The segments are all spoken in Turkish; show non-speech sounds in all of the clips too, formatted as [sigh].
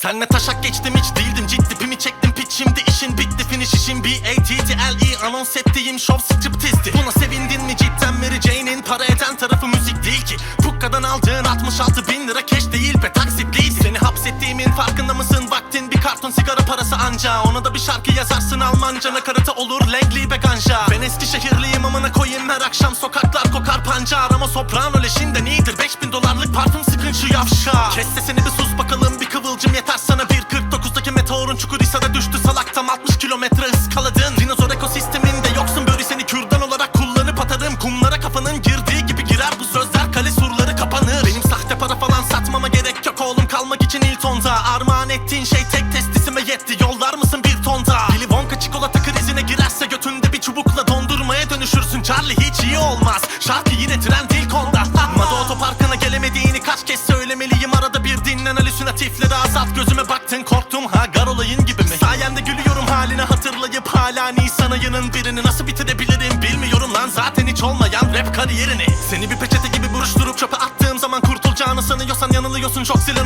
Senle taşak geçtim hiç değildim. Ciddi pimi çektim piç. Şimdi işin bitti finish işin B-A-T-T-L-E anons ettiğim show striptizdi Buna sevindin mi? Cidden Mary Jane'in para eden tarafı müzik değil ki. Pukkadan aldığın 66 bin lira cash değil be taksitliydi Hapsettiğimin farkında mısın? Vaktin bir karton sigara parası anca. Ona da bir şarkı yazarsın Almanca. Nakaratı olur Langley be ganja. Ben Eskişehirliyim amına koyayım. Her akşam sokaklar kokar pancar. Ama soprano leşinden iyidir. 5000 dolarlık parfüm sıkın şu yavşa. Kes sesini bir sus bakalım. Bir kıvılcım yeter sana. 1.49'daki meteorun Çukurhisar'a düştü kalmak için Hilton'da Armağan ettiğin şey tek testisime yetti. Yollar mısın bir tonda Willy Wonka çikolata krizine girerse götünde bir çubukla dondurmaya dönüşürsün. Charlie hiç iyi olmaz. Şarkı yine trend ilk onda [laughs] Mada otoparkına gelemediğini kaç kez söylemeliyim. Arada bir dinlen halüsinatifleri azalt gözüme baktın. Korktum ha gar olayın gibi mi? Sayende gülüyorum haline hatırlayıp hala Nisan ayının birini nasıl bitirebilirim bilmiyorum lan. Zaten hiç olmayan rap kariyerini. Seni bir peçete gibi buruşturup çöpe attığım zaman kurtulacağını sanıyorsan yanılıyorsun. Çok silahın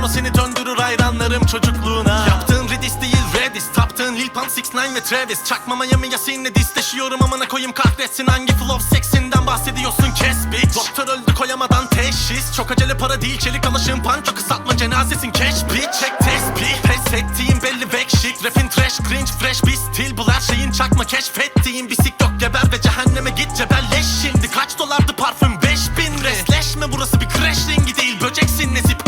soprano seni döndürür hayranlarım çocukluğuna. Yaptığın Redis değil Redis taptığın Lil Pump 6ix9ine ve Travis. Çakma Miami Yasin'le disleşiyorum amına koyayım kahretsin. Hangi flow seksinden bahsediyorsun? Kes bitch. Doktor öldü koyamadan teşhis. Çok acele para değil çelik alışın panço. Kısaltma cenazesin cash bitch. Çek tespih pes ettiğim belli shit. Rapin trash cringe fresh bir stil bul her şeyin çakma keşfettiğim bir sik yok geber ve cehenneme git cebelleş. Şimdi Kaç dolardı parfüm? 5000 resleşme burası bir crash ringi değil. Böceksin nezip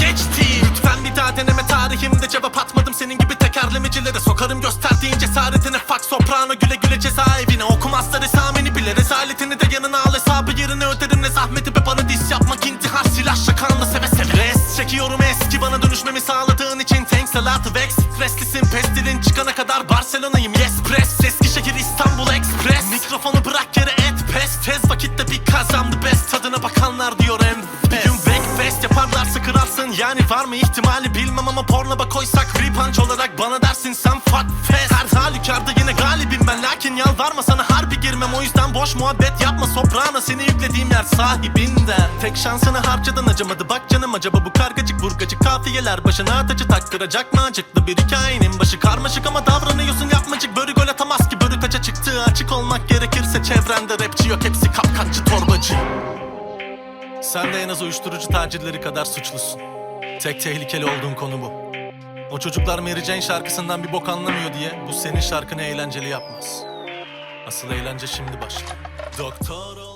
bile rezaletini de yanına al. Hesabı yerine öderim. Ne zahmeti be bana dis yapmak. İntihar silah şakanla seve seve. Rest çekiyorum eski. Bana dönüşmemi sağladığın için thanks a lot vex Streslisin pestilin. Çıkana kadar Barcelona'yım. Yes press. Eskişehir İstanbul Express. Mikrofonu bırak yere et pes. Tez vakitte bir kazandı best. Tadına bakanlar diyor en Bir gün breakfast yaparlarsa kırarsın. Yani var mı ihtimali bilmem ama pornoba koysak Free punch olarak bana dersin. Sen yapma soprano Seni yüklediğim yer sahibinden Tek şansını harcadan acımadı Bak canım acaba bu kargacık burgacık kafiyeler Başına tacı taktıracak mı acıklı bir hikayenin başı Karmaşık ama davranıyorsun yapmacık Börü gol atamaz ki börü taça çıktı Açık olmak gerekirse çevrende rapçi yok Hepsi kapkaççı torbacı sen de en az uyuşturucu tacirleri kadar suçlusun. Tek tehlikeli olduğun konu bu. O çocuklar Mary Jane şarkısından bir bok anlamıyor diye bu senin şarkını eğlenceli yapmaz. Asıl eğlence şimdi başlıyor. Doktor